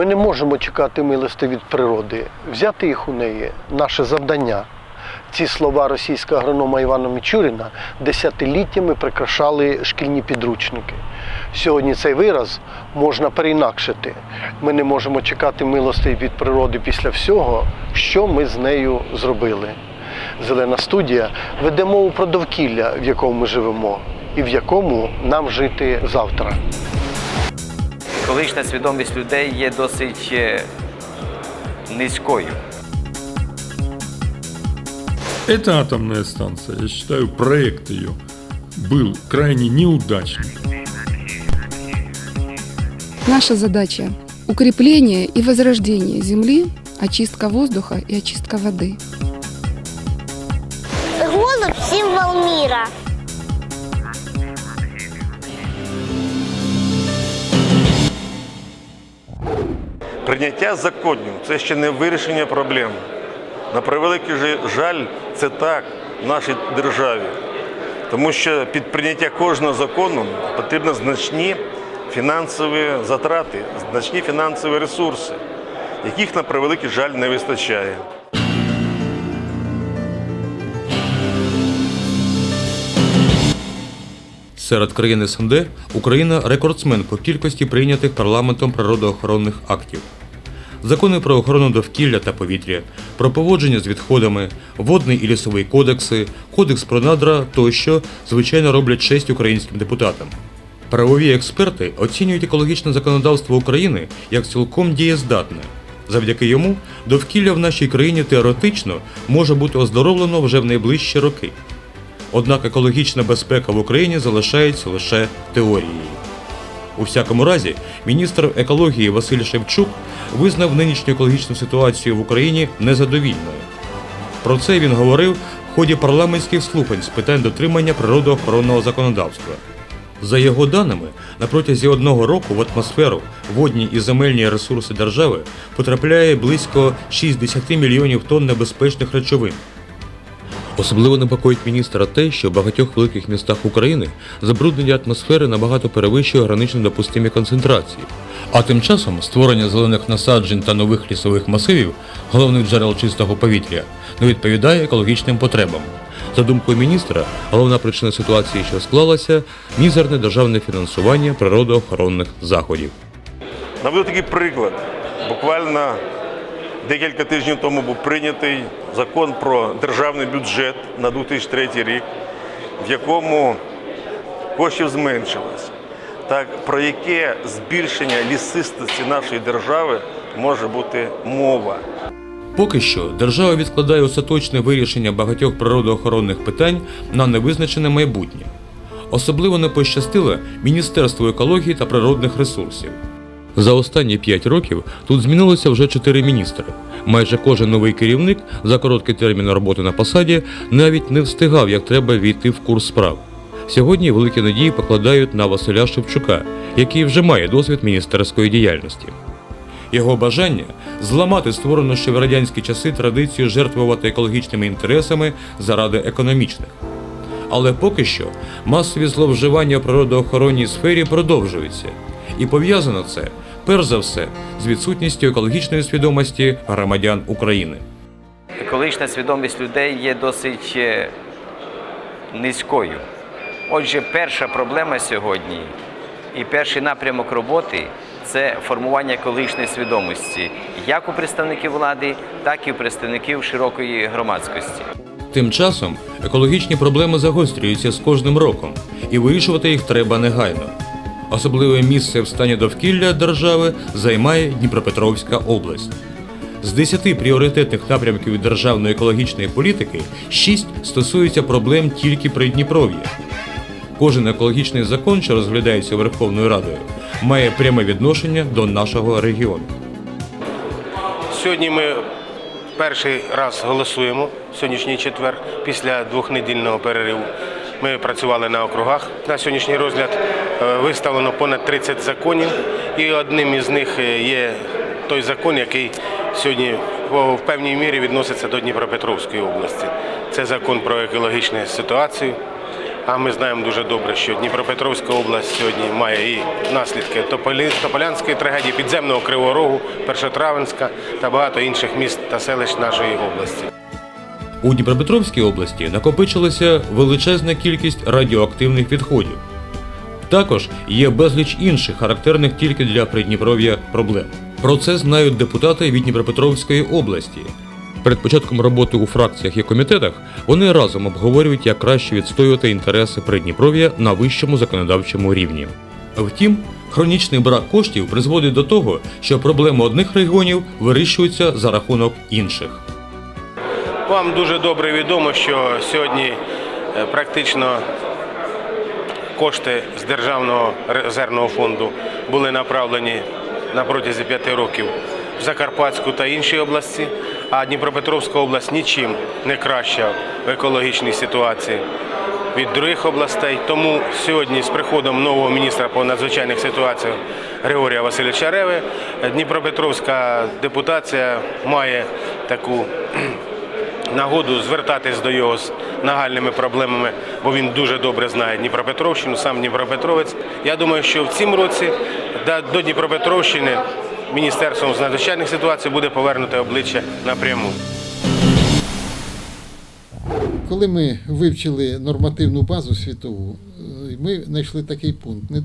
Ми не можемо чекати милости від природи. Взяти їх у неї наше завдання. Ці слова російського агронома Івана Мічуріна десятиліттями прикрашали шкільні підручники. Сьогодні цей вираз можна переінакшити. Ми не можемо чекати милостей від природи після всього, що ми з нею зробили. Зелена студія веде мову про довкілля, в якому ми живемо, і в якому нам жити завтра. Екологічна свідомість людей є досить е, низькою. Эта атомная станция, я считаю, проект ее был крайне неудачным. Наша задача – укрепление и возрождение Земли, очистка воздуха и очистка воды. Голубь – символ мира. Прийняття законів це ще не вирішення проблем. На превеликий жаль, це так в нашій державі. Тому що під прийняття кожного закону потрібно значні фінансові затрати, значні фінансові ресурси, яких на превеликий жаль не вистачає. Серед країн СНД Україна рекордсмен по кількості прийнятих парламентом природоохоронних актів. Закони про охорону довкілля та повітря, про поводження з відходами, водний і лісовий кодекси, кодекс про надра тощо, звичайно, роблять честь українським депутатам. Правові експерти оцінюють екологічне законодавство України як цілком дієздатне. Завдяки йому довкілля в нашій країні теоретично може бути оздоровлено вже в найближчі роки. Однак екологічна безпека в Україні залишається лише теорією. У всякому разі, міністр екології Василь Шевчук визнав нинішню екологічну ситуацію в Україні незадовільною. Про це він говорив в ході парламентських слухань з питань дотримання природоохоронного законодавства. За його даними, на протязі одного року в атмосферу водні і земельні ресурси держави потрапляє близько 60 мільйонів тонн небезпечних речовин. Особливо непокоїть міністра те, що в багатьох великих містах України забруднення атмосфери набагато перевищує гранично допустимі концентрації. А тим часом створення зелених насаджень та нових лісових масивів, головних джерел чистого повітря, не відповідає екологічним потребам. За думкою міністра, головна причина ситуації, що склалася мізерне державне фінансування природоохоронних заходів. Наведу такий приклад. Буквально декілька тижнів тому був прийнятий закон про державний бюджет на 2003 рік, в якому коштів зменшилось. Так, про яке збільшення лісистості нашої держави може бути мова? Поки що держава відкладає остаточне вирішення багатьох природоохоронних питань на невизначене майбутнє. Особливо не пощастило Міністерству екології та природних ресурсів. За останні 5 років тут змінилося вже 4 міністри. Майже кожен новий керівник за короткий термін роботи на посаді навіть не встигав, як треба війти в курс справ. Сьогодні великі надії покладають на Василя Шевчука, який вже має досвід міністерської діяльності. Його бажання зламати створену ще в радянські часи традицію жертвувати екологічними інтересами заради економічних. Але поки що масові зловживання в природоохоронній сфері продовжуються, і пов'язано це перш за все з відсутністю екологічної свідомості громадян України. Екологічна свідомість людей є досить е, низькою. Отже, перша проблема сьогодні і перший напрямок роботи це формування екологічної свідомості як у представників влади, так і у представників широкої громадськості. Тим часом екологічні проблеми загострюються з кожним роком, і вирішувати їх треба негайно. Особливе місце в стані довкілля держави займає Дніпропетровська область. З 10 пріоритетних напрямків державної екологічної політики 6 стосуються проблем тільки Придніпров'я. Кожен екологічний закон, що розглядається Верховною Радою, має пряме відношення до нашого регіону. Сьогодні ми перший раз голосуємо сьогоднішній четвер після двохнедільного перериву. Ми працювали на округах. На сьогоднішній розгляд е, виставлено понад 30 законів, і одним із них е, є той закон, який сьогодні в певній мірі відноситься до Дніпропетровської області. Це закон про екологічну ситуацію. А ми знаємо дуже добре, що Дніпропетровська область сьогодні має і наслідки Тополянської трагедії, підземного Кривого Рогу, Першотравенська та багато інших міст та селищ нашої області. У Дніпропетровській області накопичилася величезна кількість радіоактивних відходів. Також є безліч інших характерних тільки для Придніпров'я проблем. Про це знають депутати від Дніпропетровської області. Перед початком роботи у фракціях і комітетах вони разом обговорюють, як краще відстоювати інтереси Придніпров'я на вищому законодавчому рівні. Втім, хронічний брак коштів призводить до того, що проблеми одних регіонів вирішуються за рахунок інших. Вам дуже добре відомо, що сьогодні е, практично кошти з Державного резервного фонду були направлені на протязі п'яти років в Закарпатську та інші області, а Дніпропетровська область нічим не краща в екологічній ситуації від других областей. Тому сьогодні з приходом нового міністра по надзвичайних ситуаціях Григорія Васильовича Реви Дніпропетровська депутація має таку нагоду звертатись до його з нагальними проблемами, бо він дуже добре знає Дніпропетровщину, сам Дніпропетровець. Я думаю, що в цім році до Дніпропетровщини Міністерством з надзвичайних ситуацій буде повернуте обличчя напряму. Коли ми вивчили нормативну базу світову, е, ми знайшли такий пункт: не,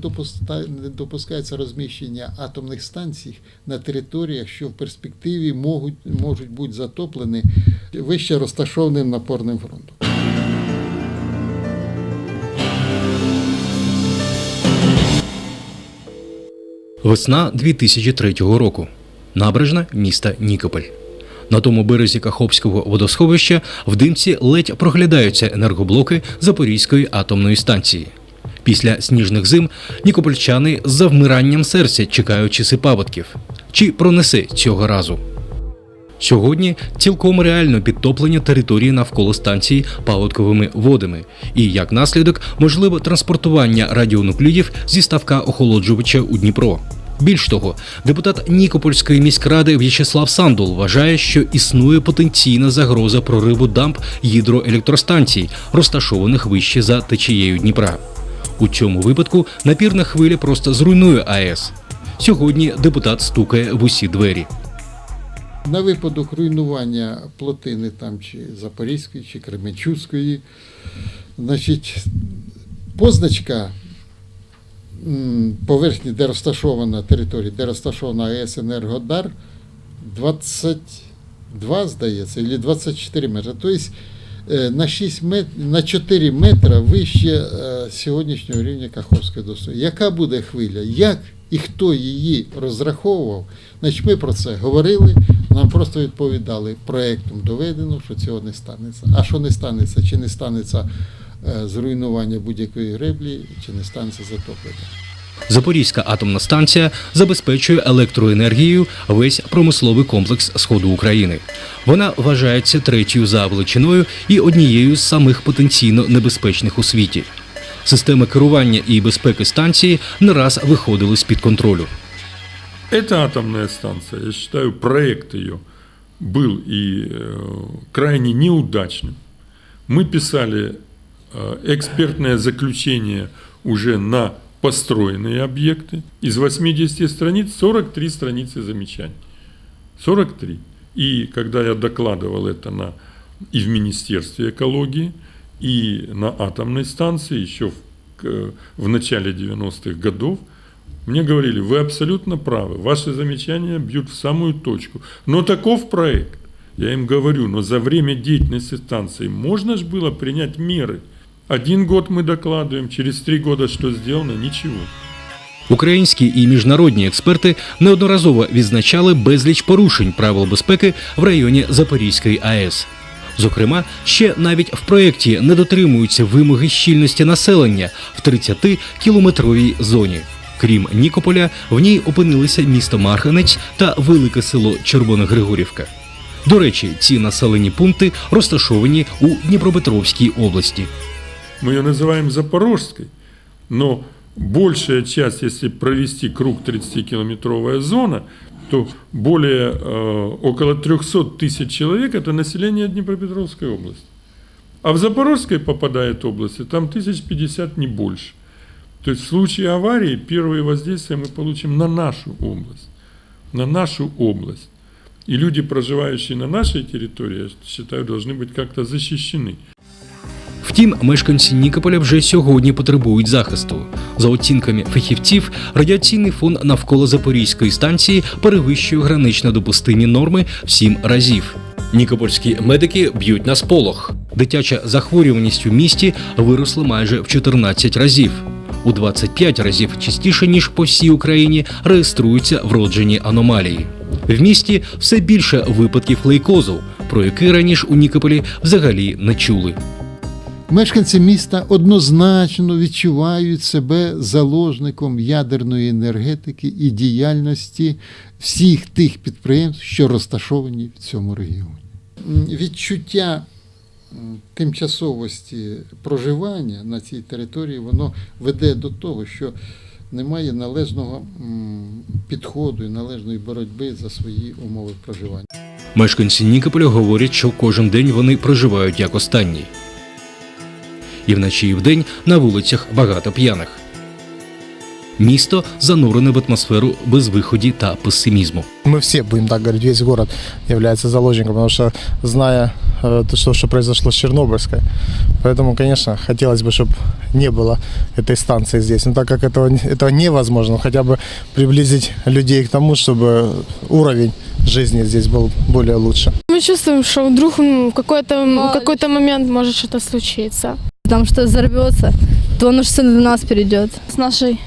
допускається розміщення атомних станцій на територіях, що в перспективі можуть, можуть бути затоплені вище розташованим напорним фронтом. Весна 2003 року. Набережна міста Нікополь. На тому березі Каховського водосховища в димці ледь проглядаються енергоблоки Запорізької атомної станції. Після сніжних зим нікопольчани з завмиранням серця чекають часи паводків. Чи пронесе цього разу? Сьогодні цілком реально підтоплення території навколо станції паводковими водами, і як наслідок можливе транспортування радіонуклідів зі ставка охолоджувача у Дніпро. Більш того, депутат Нікопольської міськради В'ячеслав Сандул вважає, що існує потенційна загроза прориву дамб гідроелектростанцій, розташованих вище за течією Дніпра. У цьому випадку напірна хвиля просто зруйнує АЕС. Сьогодні депутат стукає в усі двері. На випадок руйнування плотини там чи Запорізької, чи Кременчуцької, значить, позначка поверхні, де розташована територія, де розташована АЕС Енергодар, 22, здається, або 24 метри. Тобто на 6 мет... на 4 метри вище е, сьогоднішнього рівня Каховської доси. Яка буде хвиля? Як і хто її розраховував? Значить, ми про це говорили. Нам просто відповідали, проектом доведено, що цього не станеться. А що не станеться, чи не станеться е, зруйнування будь-якої греблі, чи не станеться затоплення. Запорізька атомна станція забезпечує електроенергією весь промисловий комплекс сходу України. Вона вважається третьою за величиною і однією з самих потенційно небезпечних у світі. Системи керування і безпеки станції не раз виходили з під контролю. Эта атомная станция, я считаю, проект ее был и э, крайне неудачным. Мы писали э, экспертное заключение уже на построенные объекты. Из 80 страниц 43 страницы замечаний. 43. И когда я докладывал это на, и в Министерстве экологии, и на атомной станции еще в, в начале 90-х годов, мне говорили, вы абсолютно правы, ваши замечания бьют в самую точку. Но таков проект. Я им говорю, но за время деятельности станции можно же было принять меры. Один год мы докладываем, через три года что сделано? Ничего. Українські і міжнародні експерти неодноразово відзначали безліч порушень правил безпеки в районі Запорізької АЕС. Зокрема, ще навіть в проєкті не дотримуються вимоги щільності населення в 30-кілометровій зоні. Крім Нікополя, в ній опинилися місто Марганець та велике село Червоногригорівка. До речі, ці населені пункти розташовані у Дніпропетровській області. Мы ее называем Запорожской, но большая часть, если провести круг 30-километровая зона, то более э, около 300 тысяч человек – это население Днепропетровской области. А в Запорожской попадает области, там 1050 не больше. То есть в случае аварии первые воздействия мы получим на нашу область. На нашу область. И люди, проживающие на нашей территории, я считаю, должны быть как-то защищены. Втім, мешканці Нікополя вже сьогодні потребують захисту. За оцінками фахівців, радіаційний фон навколо Запорізької станції перевищує гранично допустимі норми в сім разів. Нікопольські медики б'ють на сполох. Дитяча захворюваність у місті виросла майже в 14 разів. У 25 разів частіше ніж по всій Україні реєструються вроджені аномалії. В місті все більше випадків лейкозу, про які раніше у Нікополі взагалі не чули. Мешканці міста однозначно відчувають себе заложником ядерної енергетики і діяльності всіх тих підприємств, що розташовані в цьому регіоні. Відчуття тимчасовості проживання на цій території воно веде до того, що немає належного підходу і належної боротьби за свої умови проживання. Мешканці Нікополя говорять, що кожен день вони проживають як останній І вночі і вдень на вулицях багато п'яних. Місто занурене в атмосферу безвиході та песимізму. Мы все будем так говорить, весь город является заложником, потому что зная э, то, что, что произошло с Чернобыльской, поэтому, конечно, хотелось бы, чтобы не было этой станции здесь. Но так как этого, этого невозможно, хотя бы приблизить людей к тому, чтобы уровень жизни здесь был более лучше. Мы чувствуем, что вдруг ну, в какой-то в какой-то момент может что-то случиться. Там что взорвется, то оно все на нас перейдет. С нашей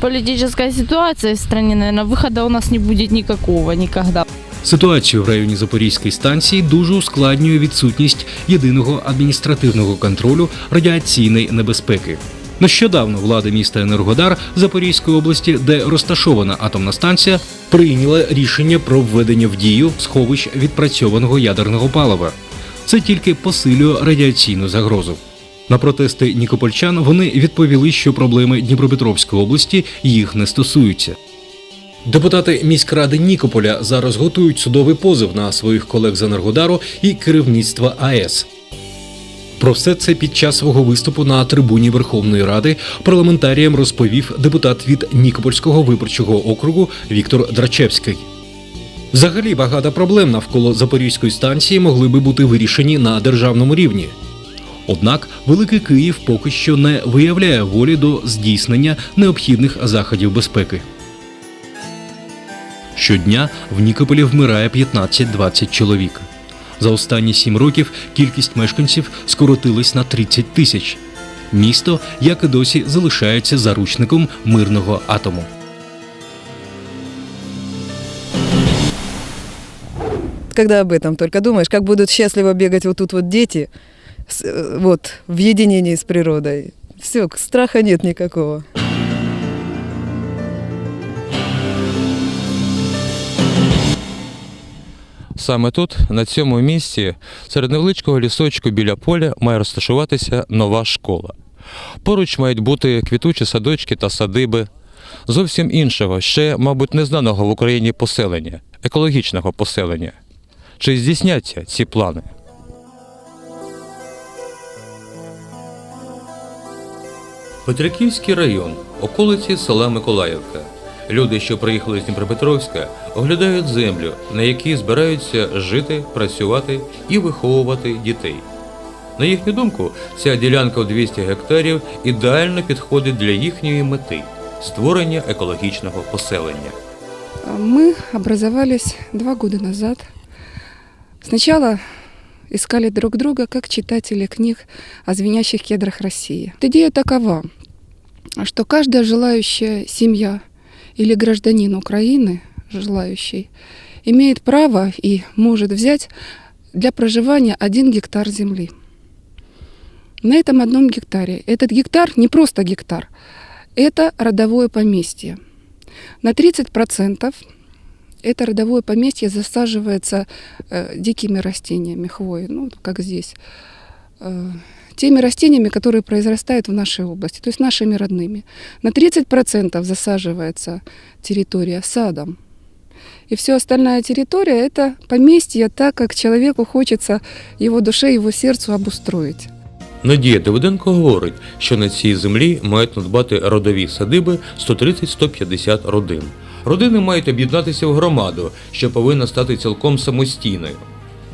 политической ситуацией в стране, наверное, выхода у нас не будет никакого никогда. Ситуацію в районі Запорізької станції дуже ускладнює відсутність єдиного адміністративного контролю радіаційної небезпеки. Нещодавно влада міста Енергодар Запорізької області, де розташована атомна станція, прийняла рішення про введення в дію сховищ відпрацьованого ядерного палива. Це тільки посилює радіаційну загрозу. На протести нікопольчан вони відповіли, що проблеми Дніпропетровської області їх не стосуються. Депутати міськради Нікополя зараз готують судовий позов на своїх колег з Енергодару і керівництва АЕС. Про все це під час свого виступу на трибуні Верховної Ради парламентаріям розповів депутат від Нікопольського виборчого округу Віктор Драчевський. Взагалі багато проблем навколо Запорізької станції могли би бути вирішені на державному рівні. Однак Великий Київ поки що не виявляє волі до здійснення необхідних заходів безпеки. Щодня в Нікополі вмирає 15-20 чоловік. За останні сім років кількість мешканців скоротилась на 30 тисяч. Місто, як і досі, залишається заручником мирного атому. Когда об этом только думаешь, как будут счастливо бегать вот тут вот дети, вот, в единении с природой. Все, страха нет никакого. Саме тут, на цьому місці, серед невеличкого лісочку біля поля має розташуватися нова школа. Поруч мають бути квітучі садочки та садиби. Зовсім іншого, ще, мабуть, незнаного в Україні поселення, екологічного поселення. Чи здійсняться ці плани? Петриківський район, околиці села Миколаївка. Люди, що приїхали з Дніпропетровська, оглядають землю, на якій збираються жити, працювати і виховувати дітей. На їхню думку, ця ділянка в 200 гектарів ідеально підходить для їхньої мети створення екологічного поселення. Мы образовались два года назад. Сначала искали друг друга как читатели книг о звенящих кедрах России. Идея такова, что каждая желающая семья или гражданин Украины, желающий, имеет право и может взять для проживания один гектар земли. На этом одном гектаре. Этот гектар не просто гектар, это родовое поместье. На 30% это родовое поместье засаживается э, дикими растениями, хвоей, ну, как здесь. Э, теми растениями, которые произрастают в нашей области, то есть нашими родными. На 30% засаживается территория садом. И все остальная территория – это поместье, так как человеку хочется его душе, его сердцу обустроить. Надія Давиденко говорить, що на цій землі мають надбати родові садиби 130-150 родин. Родини мають об'єднатися в громаду, що повинна стати цілком самостійною.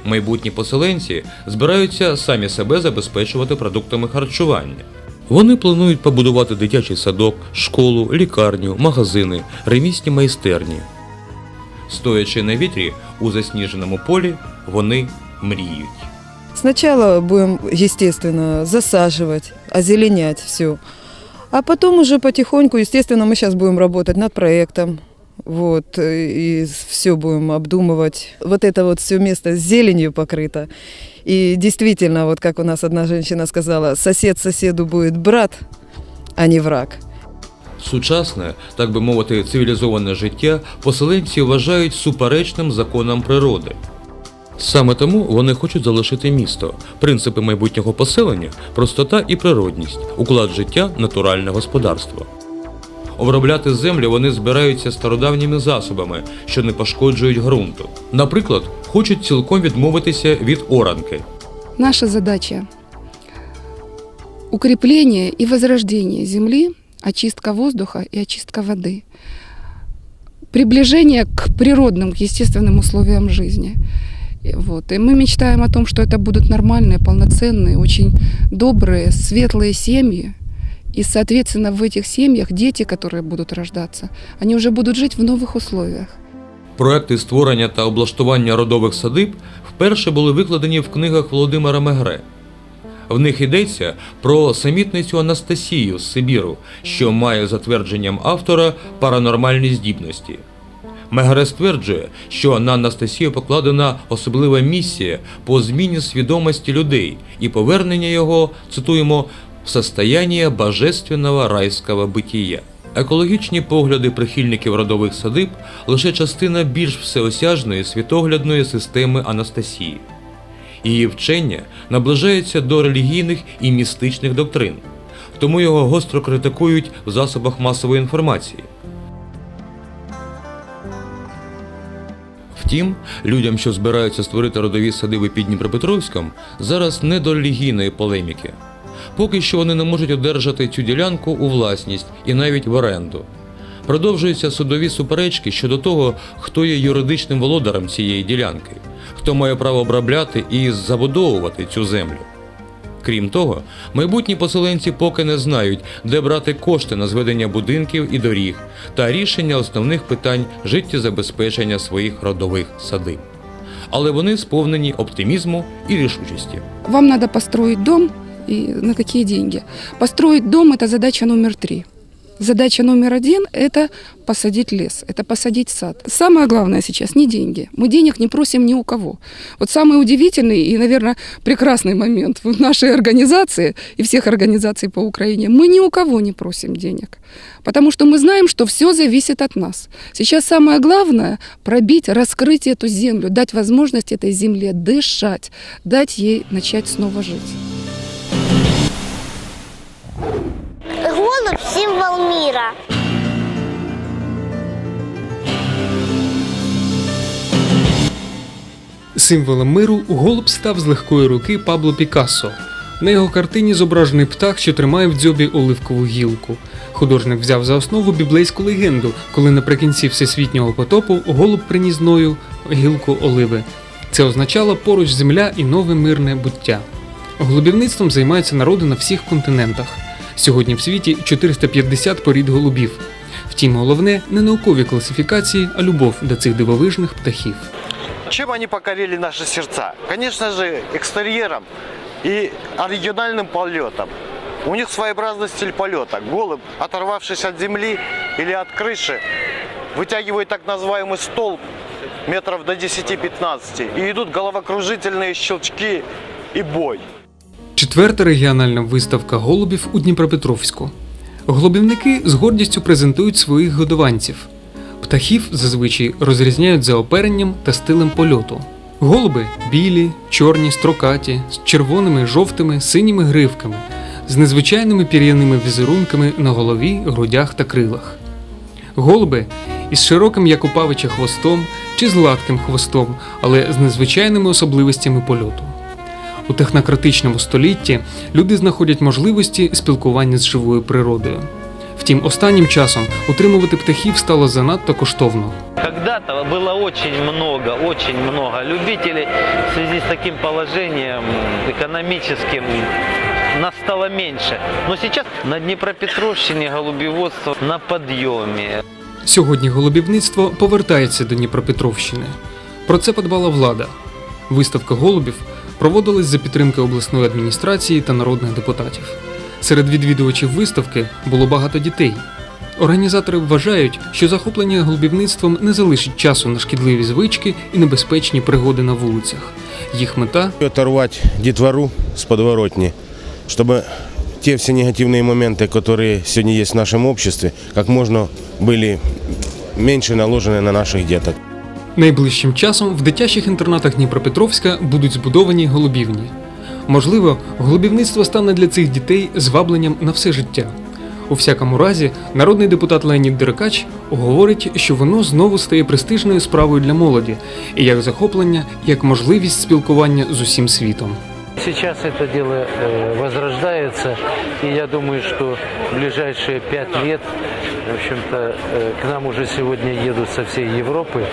Майбутні поселенці збираються самі себе забезпечувати продуктами харчування. Вони планують побудувати дитячий садок, школу, лікарню, магазини, ремісні майстерні. Стоячи на вітрі у засніженому полі, вони мріють. Сначала будем, естественно, засаживать, озеленять все. А потом уже потихоньку, естественно, мы сейчас будем работать над проектом. Вот, и все будем обдумывать. Вот это вот все место с зеленью покрыто. И действительно, вот как у нас одна женщина сказала, сосед соседу будет брат, а не враг. Сучасне, так би мовити, цивілізоване життя поселенці вважають суперечним законам природи. Саме тому вони хочуть залишити місто. Принципи майбутнього поселення простота і природність, уклад життя натуральне господарство. Обробляти землю вони збираються стародавніми засобами, що не пошкоджують ґрунту. Наприклад, хочуть цілком відмовитися від оранки. Наша задача – укрепление и возрождение земли, очистка воздуха и очистка воды, приближение к природным, к естественным условиям жизни. И Вот. И мы мечтаем о том, что это будут нормальные, полноценные, очень добрые, светлые семьи. И, соответственно, в этих семьях дети, которые будут рождаться, они уже будут жить в новых условиях. Проекти створення та облаштування родових садиб вперше були викладені в книгах Володимира Мегре. В них йдеться про самітницю Анастасію з Сибіру, що має затвердженням автора паранормальні здібності. Мегре стверджує, що на Анастасію покладена особлива місія по зміні свідомості людей і повернення його, цитуємо, в состояние божественного райського битія. Екологічні погляди прихильників родових садиб лише частина більш всеосяжної світоглядної системи Анастасії. Її вчення наближається до релігійних і містичних доктрин, тому його гостро критикують в засобах масової інформації. Втім, людям, що збираються створити родові садиби під Дніпропетровськом, зараз не до релігійної полеміки. Поки що вони не можуть одержати цю ділянку у власність і навіть в оренду. Продовжуються судові суперечки щодо того, хто є юридичним володарем цієї ділянки, хто має право обробляти і забудовувати цю землю. Крім того, майбутні поселенці поки не знають, де брати кошти на зведення будинків і доріг та рішення основних питань життєзабезпечення своїх родових садиб. Але вони сповнені оптимізму і рішучості. Вам надо построить дом, и на какие деньги? Построить дом – это задача номер три. Задача номер один – это посадить лес, это посадить сад. Самое главное сейчас не деньги. Мы денег не просим ни у кого. Вот самый удивительный и, наверное, прекрасный момент в нашей организации и всех организаций по Украине – мы ни у кого не просим денег. Потому что мы знаем, что все зависит от нас. Сейчас самое главное – пробить, раскрыть эту землю, дать возможность этой земле дышать, дать ей начать снова жить. Голубь – символ мира. Символом миру голуб став з легкої руки Пабло Пікассо. На його картині зображений птах, що тримає в дзьобі оливкову гілку. Художник взяв за основу біблейську легенду, коли наприкінці всесвітнього потопу голуб приніс ною гілку оливи. Це означало поруч земля і нове мирне буття. Голубівництвом займаються народи на всіх континентах. Сьогодні в світі 450 порід голубів. Втім, головне не наукові класифікації, а любов до цих дивовижних птахів. Чем они покорили наши сердца? Конечно же, экстерьером и оригинальным полетом. У них своеобразный стиль полета. Голубь, оторвавшись от земли или от крыши, вытягивает так называемый столб метров до 10-15. И идут головокружительные щелчки и бой. Четверта регіональна виставка голубів у Дніпропетровську. Голубівники з гордістю презентують своїх годованців. Птахів зазвичай розрізняють за оперенням та стилем польоту. Голуби білі, чорні, строкаті, з червоними, жовтими, синіми гривками, з незвичайними пір'яними візерунками на голові, грудях та крилах. Голуби із широким як у павича хвостом чи з гладким хвостом, але з незвичайними особливостями польоту У технократичному столітті люди знаходять можливості спілкування з живою природою. Втім, останнім часом утримувати птахів стало занадто коштовно. Когда-то было очень много, очень много любителей в связи с таким положением экономическим нас стало меньше. Но сейчас на Днепропетровщине голубеводство на подъеме. Сьогодні голубівництво повертається до Дніпропетровщини. Про це подбала влада. Виставка голубів проводилась за підтримки обласної адміністрації та народних депутатів. Серед відвідувачів виставки було багато дітей. Організатори вважають, що захоплення голубівництвом не залишить часу на шкідливі звички і небезпечні пригоди на вулицях. Їх мета оторвать детвору с подворотни, чтобы те все негативные моменты, которые сегодня есть в нашем обществе, как можно были меньше наложены на наших деток. Найближчим часом в дитячих інтернатах Дніпропетровська будуть збудовані голубівні. Можливо, голубівництво стане для цих дітей звабленням на все життя. У всякому разі, народний депутат Леонід Деркач говорить, що воно знову стає престижною справою для молоді, і як захоплення, як можливість спілкування з усім світом. Сейчас это дело э, возрождается, и я думаю, что в ближайшие пять лет, в общем-то, э, к нам уже сегодня едут со всей Европы.